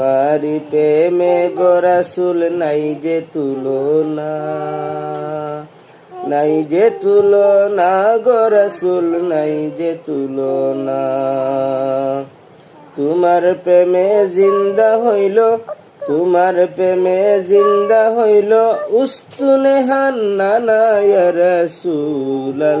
তোমারি প্রেমে গোরাসুল নাই যে তুলনা। নাই যে তুলনা গোরাসুল নাই যে তুলনা। তোমার প্রেমে জিন্দা হইল, তোমার প্রেমে জিন্দা হইল, উস্তুনে হান্না রসুল্লাহ